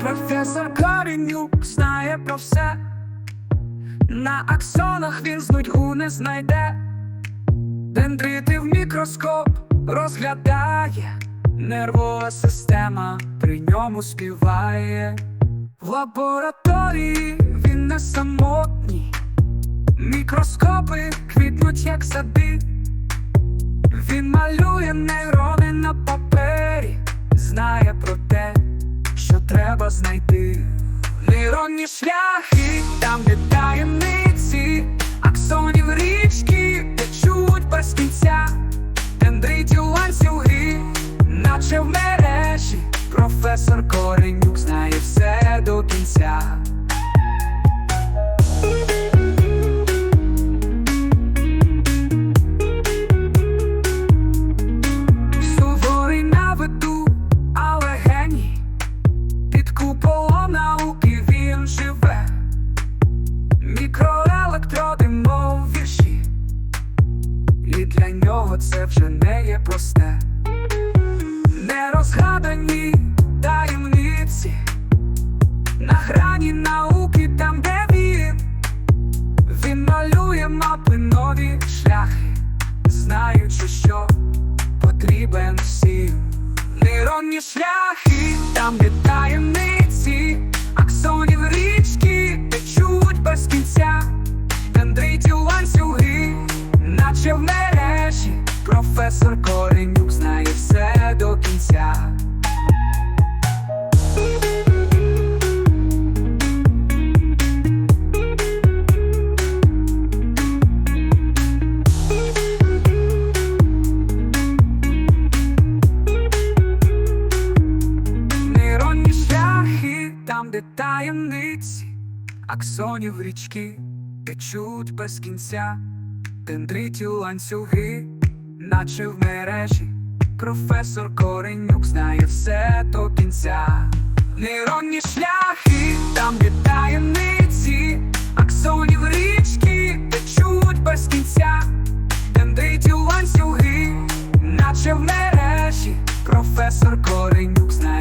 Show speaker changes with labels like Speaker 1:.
Speaker 1: Професор Коренюк знає про все. На аксонах він з нудьгу не знайде. Дендрити в мікроскоп розглядає, нервова система при ньому співає. В лабораторії він не самотній, мікроскопи квітнуть, як сади. Він малює нейрони що знайти. Нейронні шляхи, там де таємниці, аксонів річки течуть без кінця, дендритів ланцюги, наче в мережі. Професор Коренюк знає все до кінця. Мікроелектроди, мов вірші, і для нього це вже не є просте, нерозгадані таємниці, на грані науки, там, де він, він малює мапи нові шляхи, знаючи, що потрібен всім. Наче в мережі. Професор Коренюк знає все до кінця. Нейронні шляхи, там, де таємниці, аксонів річки течуть без кінця, дендриті ланцюги, наче в мережі, професор Коренюк знає все до кінця. Нейронні шляхи, там де таємниці, аксонів річки течуть без кінця, дендриті ланцюги, наче в мережі, професор Коренюк знає.